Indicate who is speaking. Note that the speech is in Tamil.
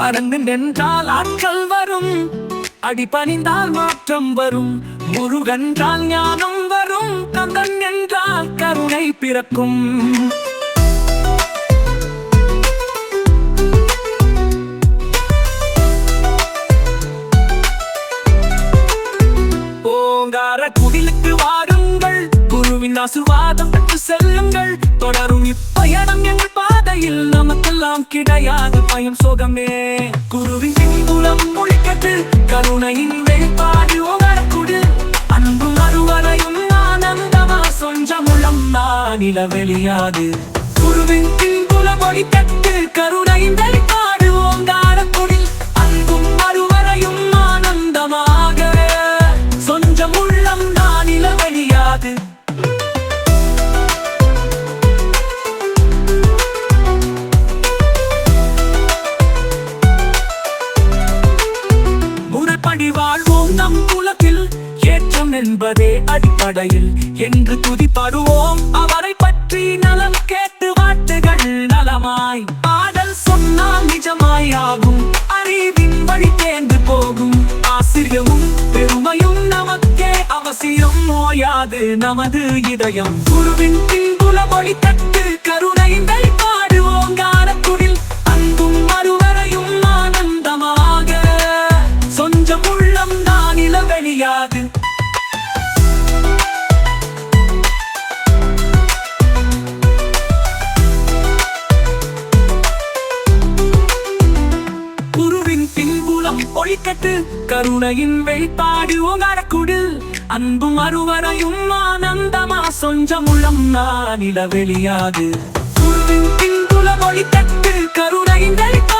Speaker 1: அடங்கு நின்றால் ஆட்கள் வரும். அடி பணிந்தால் மாற்றம் வரும். முருகன்றால் ஞானம் வரும். கந்தன் என்றால் கருணை பிறக்கும். ஓங்கார குடிலுக்கு வாருங்கள். குருவின் ஆசிர்வாதம் பெற்று செல்லுங்கள். தொடரும் இப்பயணம் எங்கள் பார் பாதையில் நமக்கெல்லாம் கிடையாது பயம் சோகமே. குருவின் மூலம் மொழிக்கட்டு கருணையின் வெளிப்பாடு ஓங்காரக்குடில் அன்பும் அருவரையும் ஆனந்தமா சொஞ்சமுள்ளம் நானில வெளியாது குருவின் என்பதே அடிப்படையில் என்று துதிப்படுவோம். அவரை பற்றி நலம் கேட்டு வாட்டுகள் நலமாய் பாடல் சொன்னால் நிஜமாய் ஆகும். அறிவின் வழி தேர்ந்து போகும். ஆசிரியமும் பெருமையும் நமக்கே அவசியம். நோயாது நமது இதயம். குருவின் பின்புல மொழி தட்டு கருணை பாடுவோம் காரக்குடில் அன்பும் மறுவரையும் ஆனந்தமாக. சொஞ்சம் உள்ளம் தான் இளவெளியாது பின்புலம் கருணையின் வெளிப்பாடு ஓங்காரக்குடில் அன்பும் அருவரையும் ஆனந்தமா சொஞ்சம் உள்ளம் நான் இட வெளியாது. குருவின் பின்புலம் மொழிக்கட்டு கருணையின் வெளிப்பாடு